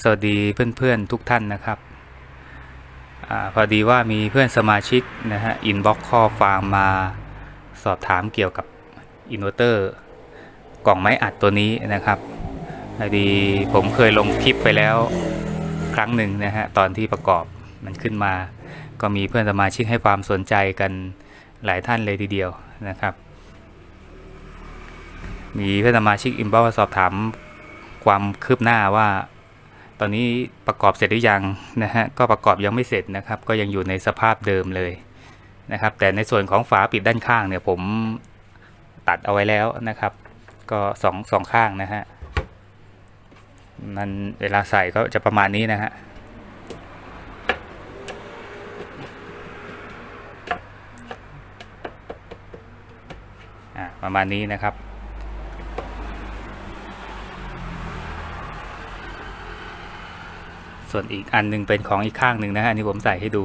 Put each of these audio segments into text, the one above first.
สวัสดีเพื่อนๆทุกท่านนะครับอพอดีว่ามีเพื่อนสมาชิกนะฮะอินบ็อกข้อความมาสอบถามเกี่ยวกับอินเวอร์เตอร์กล่องไม้อัดตัวนี้นะครับพอดีผมเคยลงคลิปไปแล้วครั้งหนึ่งนะฮะตอนที่ประกอบมันขึ้นมา ก็มีเพื่อนสมาชิกให้ความสนใจกันหลายท่านเลยทีเดียวนะครับ มีเพื่อนสมาชิกอินบ็อกสอบถามความคืบหน้าว่า ตอนนี้ประกอบเสร็จหรือยังนะฮะก็ประกอบยังไม่เสร็จนะครับ ก็ยังอยู่ในสภาพเดิมเลยนะครับ แต่ในส่วนของฝาปิดด้านข้างเนี่ยผมตัดเอาไว้แล้วนะครับ ก็สองสองข้างนะฮะมันเวลาใส่ก็จะประมาณนี้นะฮะประมาณนี้นะครับ ส่วนอีกอันหนึงเป็นของอีกข้างหนึ่งนะฮะอันนี้ผมใส่ให้ดู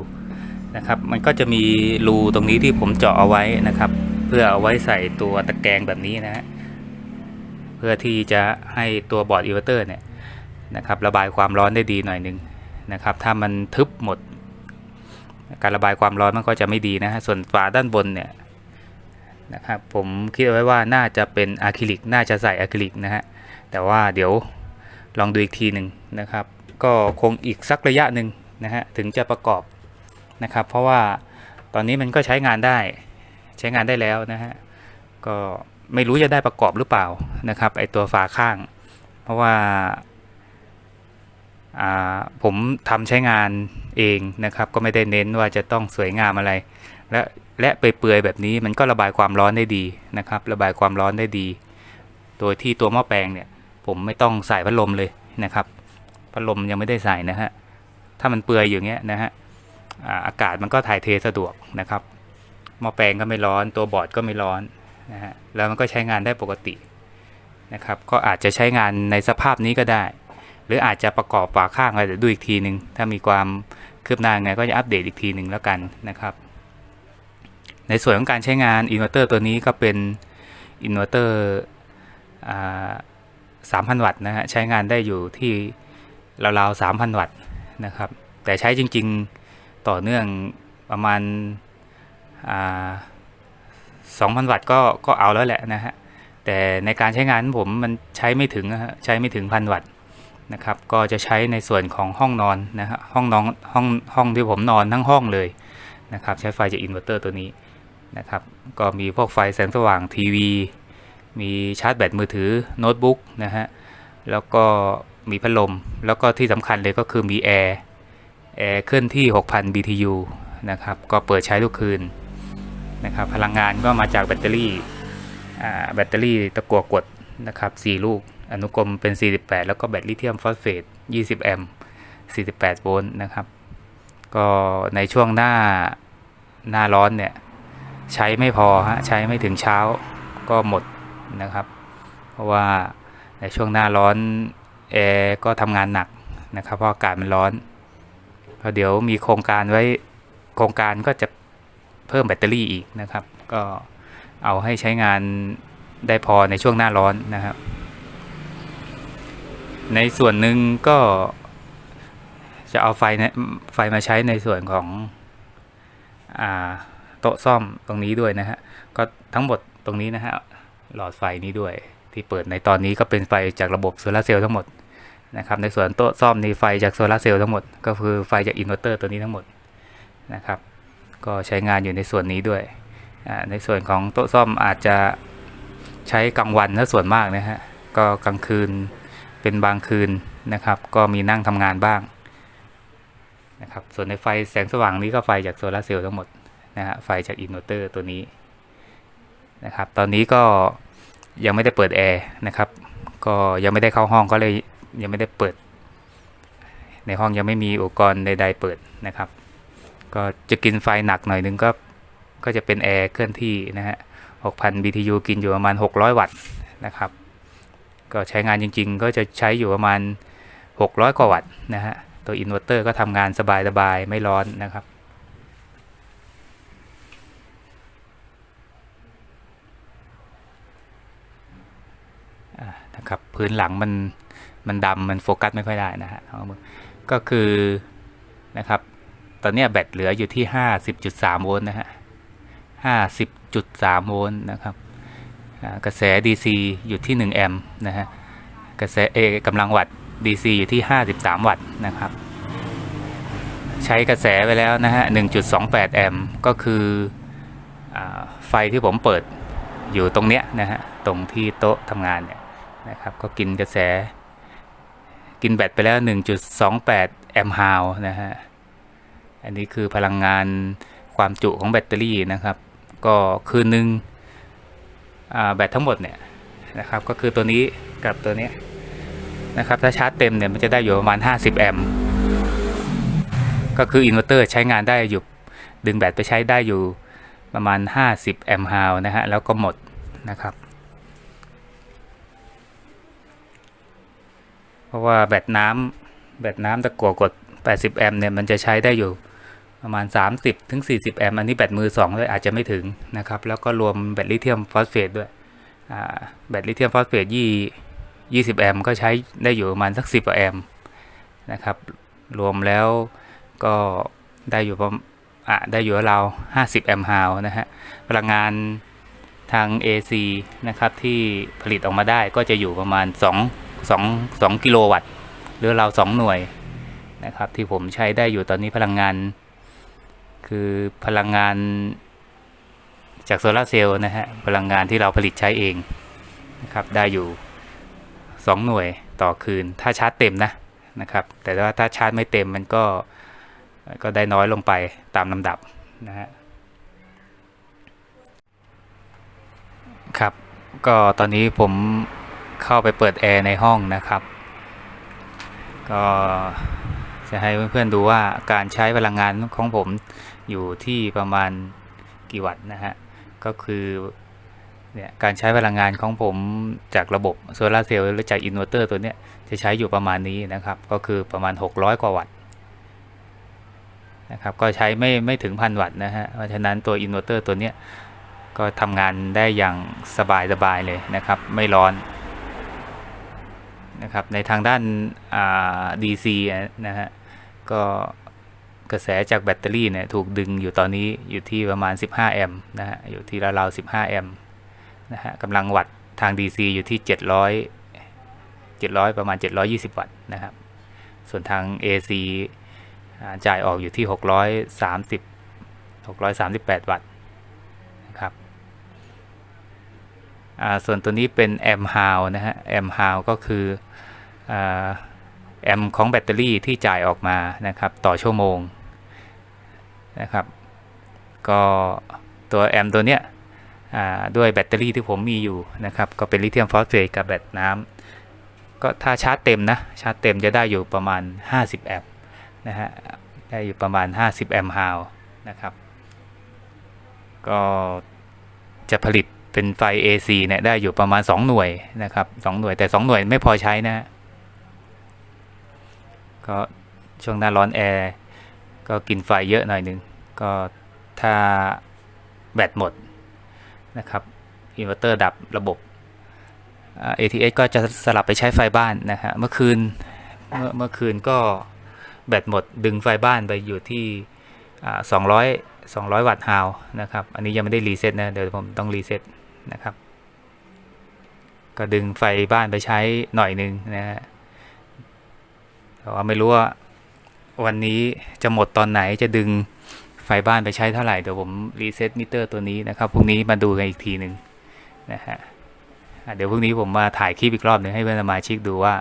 นะครับ มันก็จะมีรูตรงนี้ที่ผมเจาะเอาไว้นะครับ เพื่อเอาไว้ใส่ตัวตะแกรงแบบนี้นะฮะเพื่อที่จะให้ตัวบอร์ดอินเวอร์เตอร์เนี่ยนะครับระบายความร้อนได้ดีหน่อยหนึงนะครับ ถ้ามันทึบหมด การระบายความร้อนมันก็จะไม่ดีนะฮะส่วนฝาด้านบนเนี่ยนะครับผมคิดไว้ว่าน่าจะเป็นอะคริลิกน่าจะใส่อะคริลิกนะฮะแต่ว่าเดี๋ยวลองดูอีกทีหนึ่งนะครับ ก็คงอีกสักระยะหนึ่งนะฮะถึงจะประกอบนะครับ เพราะว่าตอนนี้มันก็ใช้งานได้ใช้งานได้แล้วนะฮะก็ไม่รู้จะได้ประกอบหรือเปล่านะครับไอตัวฝาข้าง เพราะว่าอ่าผมทำใช้งานเองนะครับ ก็ไม่ได้เน้นว่าจะต้องสวยงามอะไร และและเปื่อยๆแบบนี้มันก็ระบายความร้อนได้ดีนะครับ ระบายความร้อนได้ดี โดยที่ตัวหม้อแปลงเนี่ย ผมไม่ต้องใส่พัดลมเลยนะครับ พัดลมยังไม่ได้ใส่นะฮะ ถ้ามันเปื่อยอย่างเงี้ยนะฮะอ่าอากาศมันก็ถ่ายเทสะดวกนะครับหม้อแปลงก็ไม่ร้อน ตัวบอร์ดก็ไม่ร้อนนะฮะ แล้วมันก็ใช้งานได้ปกตินะครับ ก็อาจจะใช้งานในสภาพนี้ก็ได้ หรืออาจจะประกอบฝาข้างอะไรเดี๋ยวดูอีกทีหนึ่งถ้ามีความคืบหน้าไงก็จะอัปเดตอีกทีหนึ่งแล้วกันนะครับ ในส่วนของการใช้งานอินเวอร์เตอร์ตัวนี้ก็เป็นอินเวอร์เตอร์สามพันวัตต์นะฮะ ใช้งานได้อยู่ที่ ราวๆสามพันวัตต์นะครับ แต่ใช้จริงๆต่อเนื่องประมาณสองพันวัตต์ก็ก็เอาแล้วแหละนะฮะ แต่ในการใช้งานผมมันใช้ไม่ถึงใช้ไม่ถึงพันวัตต์นะครับ ก็จะใช้ในส่วนของห้องนอนนะฮะห้องนอนห้องห้องที่ผมนอนทั้งห้องเลยนะครับใช้ไฟจากอินเวอร์เตอร์ตัวนี้นะครับ ก็มีพวกไฟแสงสว่างทีวี มีชาร์จแบตมือถือโน้ตบุ๊กนะฮะ แล้วก็ มีพัดลม แล้วก็ที่สำคัญเลยก็คือมีแอร์ แอร์เคลื่อนที่ 6,000 BTU นะครับ ก็เปิดใช้ทุกคืนนะครับ พลังงานก็มาจากแบตเตอรี่ แบตเตอรี่ตะกั่วกดนะครับ 4 ลูก อนุกรมเป็น 48 แล้วก็แบตลิเธียมฟอสเฟต 20 แอมป์ 48 โวลต์นะครับ ก็ในช่วงหน้าหน้าร้อนเนี่ย ใช้ไม่พอฮะ ใช้ไม่ถึงเช้าก็หมดนะครับ เพราะว่าในช่วงหน้าร้อน แอร์ก็ทำงานหนักนะครับ เพราะอากาศมันร้อนก็เดี๋ยวมีโครงการไว้โครงการก็จะเพิ่มแบตเตอรี่อีกนะครับ ก็เอาให้ใช้งานได้พอในช่วงหน้าร้อนนะครับ ในส่วนหนึ่งก็จะเอาไฟนะไฟมาใช้ในส่วนของอโต๊ะซ่อมตรงนี้ด้วยนะฮะ ก็ทั้งหมดตรงนี้นะฮะหลอดไฟนี้ด้วยที่เปิดในตอนนี้ก็เป็นไฟจากระบบโซลาเซลล์ทั้งหมด นะครับในส่วนโต๊ะซ่อมนี่ไฟจากโซลาเซลล์ทั้งหมด ก็คือไฟจากอินเวอร์เตอร์ตัวนี้ทั้งหมดนะครับก็ใช้งานอยู่ในส่วนนี้ด้วย ในส่วนของโต๊ะซ่อมอาจจะใช้กลางวันนะส่วนมากนะฮะก็กลางคืนเป็นบางคืนนะครับ ก็มีนั่งทำงานบ้างนะครับส่วนในไฟแสงสว่างนี้ก็ไฟจากโซลาเซลล์ทั้งหมดนะฮะไฟจากอินเวอร์เตอร์ตัวนี้นะครับตอนนี้ก็ยังไม่ได้เปิดแอร์นะครับก็ยังไม่ได้เข้าห้องก็เลย ยังไม่ได้เปิด ในห้องยังไม่มีอุปกรณ์ใดๆเปิดนะครับ ก็จะกินไฟหนักหน่อยนึงก็ก็จะเป็นแอร์เคลื่อนที่นะฮะ 6,000 BTU กินอยู่ประมาณ 600 วัตต์นะครับ ก็ใช้งานจริง ๆ ก็จะใช้อยู่ประมาณ 600 กว่าวัตต์นะฮะ ตัวอินเวอร์เตอร์ก็ทำงานสบายๆ ไม่ร้อนนะครับนะครับพื้นหลังมัน มันดำมันโฟกัสไม่ค่อยได้นะฮะเอามือก็คือนะครับ ตอนนี้แบตเหลืออยู่ที่ 50.3 โวลต์นะฮะ 50.3 โวลต์นะครับกระแส DC อยู่ที่ 1 แอมป์นะฮะ กระแสเอกำลังวัตต์ DC อยู่ที่ 53 วัตต์นะครับ ใช้กระแสไปแล้วนะฮะ 1.28 แอมป์ก็คืออไฟที่ผมเปิดอยู่ตรงเนี้ยนะฮะ ตรงที่โต๊ะทำงานเนี่ยนะครับ ก็กินกระแส กินแบตไปแล้ว 1.28 แอมป์ฮาวนะฮะ อันนี้คือพลังงานความจุของแบตเตอรี่นะครับ ก็คืนหนึ่งอ่าแบตทั้งหมดเนี่ยนะครับ ก็คือตัวนี้กับตัวนี้นะครับ ถ้าชาร์จเต็มเนี่ยมันจะได้อยู่ประมาณ 50 แอมป์ก็คืออินเวอร์เตอร์ใช้งานได้อยู่ดึงแบตไปใช้ได้อยู่ประมาณ 50 แอมป์ฮาวนะฮะ แล้วก็หมดนะครับ เพ ราะว่าแบตน้ำแบตน้ำตะกั่วกด 80 แอมป์เนี่ยมันจะใช้ได้อยู่ประมาณ 30ถึง40 แอมป์อันนี้แบตมือ2ด้วยอาจจะไม่ถึงนะครับ แล้วก็รวมแบตลิเธียมฟอสเฟตด้วยแบตลิเธียมฟอสเฟตยี่20 แอมป์ก็ใช้ได้อยู่ประมาณสัก 10กว่าแอมป์นะครับ รวมแล้วก็ได้อยู่ประมาณได้อยู่เราว50 แอมป์ฮาวนะฮะพลังงานทาง AC นะครับที่ผลิตออกมาได้ก็จะอยู่ประมาณ 2 2 2กิโลวัตต์หรือเราว2หน่วยนะครับ ที่ผมใช้ได้อยู่ตอนนี้พลังงาน คือพลังงานจากโซลาเซลล์นะฮะพลังงานที่เราผลิตใช้เองนะครับได้อยู่ 2 หน่วยต่อคืน ถ้าชาร์จเต็มนะนะครับ แต่ว่าถ้าชาร์จไม่เต็มมันก็ก็ได้น้อยลงไปตามลำดับนะฮะครับ ก็ตอนนี้ผม เข้าไปเปิดแอร์ในห้องนะครับ ก็จะให้เพื่อนๆดูว่าการใช้พลังงานของผมอยู่ที่ประมาณกี่วัตต์นะฮะ ก็คือเนี่ยการใช้พลังงานของผมจากระบบโซลาเซลล์หรือจากอินเวอร์เตอร์ตัวเนี้ยจะใช้อยู่ประมาณนี้นะครับ ก็คือประมาณ 600 กว่าวัตต์นะครับก็ใช้ไม่ไม่ถึงพันวัตต์นะฮะเพราะฉะนั้นตัวอินเวอร์เตอร์ตัวเนี้ยก็ทำงานได้อย่างสบายสบายๆเลยนะครับ ไม่ร้อน นะครับในทางด้าน DC นะฮะก็กระแสจากแบตเตอรี่เนี่ยถูกดึงอยู่ตอนนี้อยู่ที่ประมาณ 15 แอมป์นะฮะอยู่ที่ราวๆ15 แอมป์นะฮะกำลังวัตต์ทาง DC อยู่ที่ 700 700 ประมาณ 720 วัตต์นะครับส่วนทาง AC จ่ายออกอยู่ที่ 630 638 วัตต์นะครับอ่า ส่วนตัวนี้เป็นแอมฮาวนะฮะแอมฮาวก็คือแอมของแบตเตอรี่ที่จ่ายออกมานะครับต่อชั่วโมงนะครับก็ตัวแอมตัวเนี้ยด้วยแบตเตอรี่ที่ผมมีอยู่นะครับก็เป็นลิเธียมฟอสเฟตกับแบตน้ำก็ถ้าชาร์จเต็มนะชาร์จเต็มจะได้อยู่ประมาณ 50 แอมป์นะฮะได้อยู่ประมาณ 50 แอมป์ฮาวนะครับก็จะผลิต เป็นไฟ AC เนี่ยได้อยู่ประมาณ 2 หน่วยนะครับ 2 หน่วยแต่ 2 หน่วยไม่พอใช้นะ ก็ช่วงหน้าร้อนแอร์ก็กินไฟเยอะหน่อยนึง ก็ถ้าแบตหมดนะครับอินเวอร์เตอร์ดับระบบอ่า ATX ก็จะสลับไปใช้ไฟบ้านนะฮะเมื่อคืนเมื่อเมื่อคืนก็แบตหมดดึงไฟบ้านไปอยู่ที่อ่า200 200 วัตต์ฮาวนะครับ อันนี้ยังไม่ได้รีเซ็ตนะ เดี๋ยวผมต้องรีเซ็ต นะครับ ก็ดึงไฟบ้านไปใช้หน่อยหนึ่งนะฮะแต่ว่าไม่รู้ว่าวันนี้จะหมดตอนไหนจะดึงไฟบ้านไปใช้เท่าไหร่เดี๋ยวผมรีเซ็ตมิเตอร์ตัวนี้นะครับพรุ่งนี้มาดูกันอีกทีหนึ่งนะฮะเดี๋ยวพรุ่งนี้ผมมาถ่ายคลิปอีกรอบหนึ่งให้เพื่อนสมาชิกดูว่า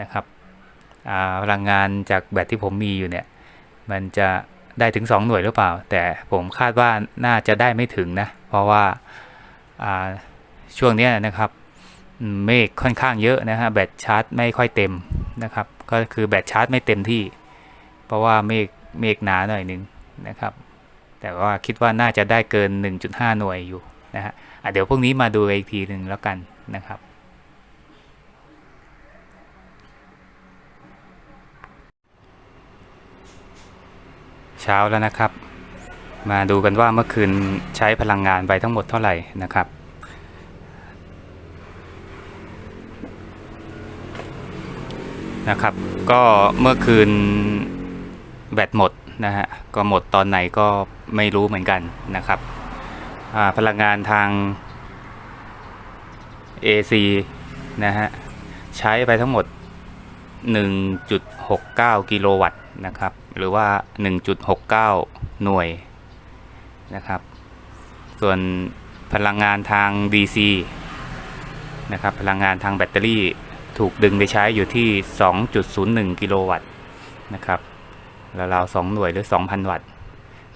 นะครับอ่าพลังงานจากแบตที่ผมมีอยู่เนี่ยมันจะได้ถึง 2 หน่วยหรือเปล่า แต่ผมคาดว่าน่าจะได้ไม่ถึงนะ เพราะว่า ช่วงนี้นะครับเมฆค่อนข้างเยอะนะฮะแบตชาร์จไม่ค่อยเต็มนะครับ ก็คือแบตชาร์จไม่เต็มที่ เพราะว่าเมฆเมฆหนาหน่อยนึงนะครับ แต่ว่าคิดว่าน่าจะได้เกิน 1.5 หน่วยอยู่นะฮะะเดี๋ยวพวกนี้มาดูอีกทีหนึ่งแล้วกันนะครับเช้าแล้วนะครับ มาดูกันว่าเมื่อคืนใช้พลังงานไปทั้งหมดเท่าไหร่นะครับนะครับ ก็เมื่อคืนแบตหมดนะฮะก็หมดตอนไหนก็ไม่รู้เหมือนกันนะครับพลังงานทาง AC นะฮะใช้ไปทั้งหมด 1.69 กิโลวัตต์นะครับ หรือว่า 1.69 หน่วย นะครับ ส่วนพลังงานทาง DC นะครับพลังงานทางแบตเตอรี่ถูกดึงไปใช้อยู่ที่ 2.01 กิโลวัตต์นะครับราวๆ2หน่วยหรือ 2,000 วัตต์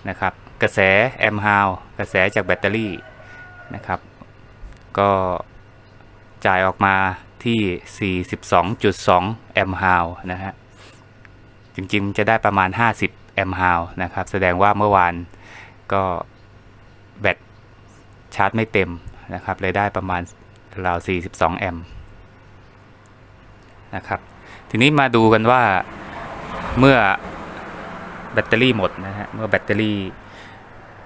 นะครับ กระแสแอมป์ฮาวกระแสจากแบตเตอรี่นะครับ ก็จ่ายออกมาที่ 42.2 แอมป์ฮาวนะฮะ จริงๆ จะได้ประมาณ 50 แอมป์ฮาวนะครับ แสดงว่าเมื่อวาน ก็แบตชาร์จไม่เต็มนะครับเลยได้ประมาณราว 42 แอมป์นะครับ ทีนี้มาดูกันว่าเมื่อแบตเตอรี่หมดนะฮะ เมื่อแบตเตอรี่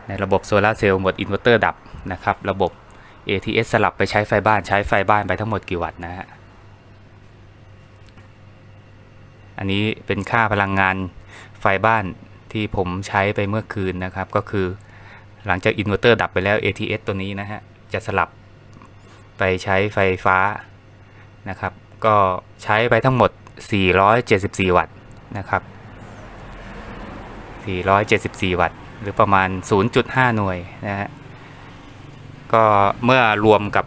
ในระบบโซลาเซลล์หมดอินเวอร์เตอร์ดับนะครับ ระบบ ATS สลับไปใช้ไฟบ้านใช้ไฟบ้านไปทั้งหมดกี่วัตต์นะฮะ อันนี้เป็นค่าพลังงานไฟบ้าน ที่ผมใช้ไปเมื่อคืนนะครับ ก็คือหลังจากอินเวอร์เตอร์ดับไปแล้ว ATS ตัวนี้นะฮะ จะสลับไปใช้ไฟฟ้านะครับ ก็ใช้ไปทั้งหมด 474 วัตต์นะครับ 474 วัตต์ หรือประมาณ 0.5 หน่วยนะฮะ ก็เมื่อรวมกับ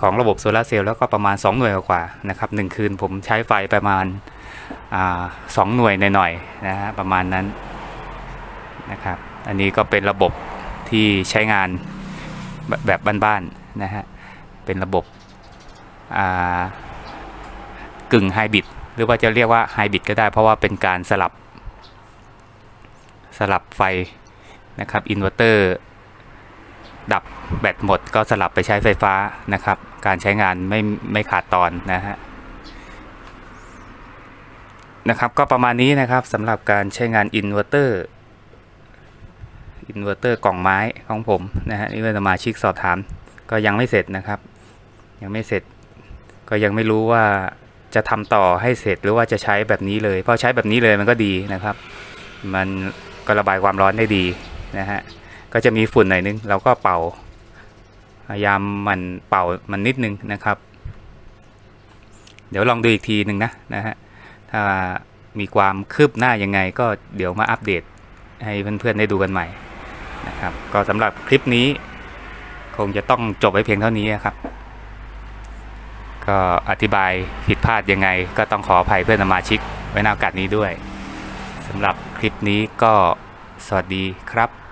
ของระบบโซลาเซลล์แล้วก็ประมาณ 2 หน่วยกว่านะครับหนึ่งคืนผมใช้ไฟประมาณสองหน่วยหน่อยๆนะฮะประมาณนั้น นะครับ อันนี้ก็เป็นระบบที่ใช้งานแบบบ้านๆนะฮะ เป็นระบบกึ่งไฮบริดหรือว่าจะเรียกว่าไฮบริดก็ได้ เพราะว่าเป็นการสลับ สลับไฟนะครับอินเวอร์เตอร์ดับแบตหมดก็สลับไปใช้ไฟฟ้านะครับ การใช้งานไม่ไม่ขาดตอนนะฮะนะครับก็ประมาณนี้นะครับสำหรับการใช้งานอินเวอร์เตอร์ อินเวอร์เตอร์กล่องไม้ของผมนะฮะนี่เป็นสมาชิกสอบถาม ก็ยังไม่เสร็จนะครับ ยังไม่เสร็จ ก็ยังไม่รู้ว่าจะทำต่อให้เสร็จหรือว่าจะใช้แบบนี้เลยเพราะใช้แบบนี้เลยมันก็ดีนะครับ มันก็ระบายความร้อนได้ดีนะฮะก็จะมีฝุ่นหน่อยนึงเราก็เป่าพยายามมันเป่ามันนิดนึงนะครับ เดี๋ยวลองดูอีกทีหนึ่งนะนะฮะถ้ามีความคืบหน้ายังไงก็เดี๋ยวมาอัปเดตให้เพื่อนๆได้ดูกันใหม่ นะครับ ก็สำหรับคลิปนี้คงจะต้องจบไว้เพียงเท่านี้นะครับ ก็อธิบายผิดพลาดยังไง ก็ต้องขออภัยเพื่อนสมาชิกไว้ในโอกาสนี้ด้วยสำหรับคลิปนี้ก็สวัสดีครับ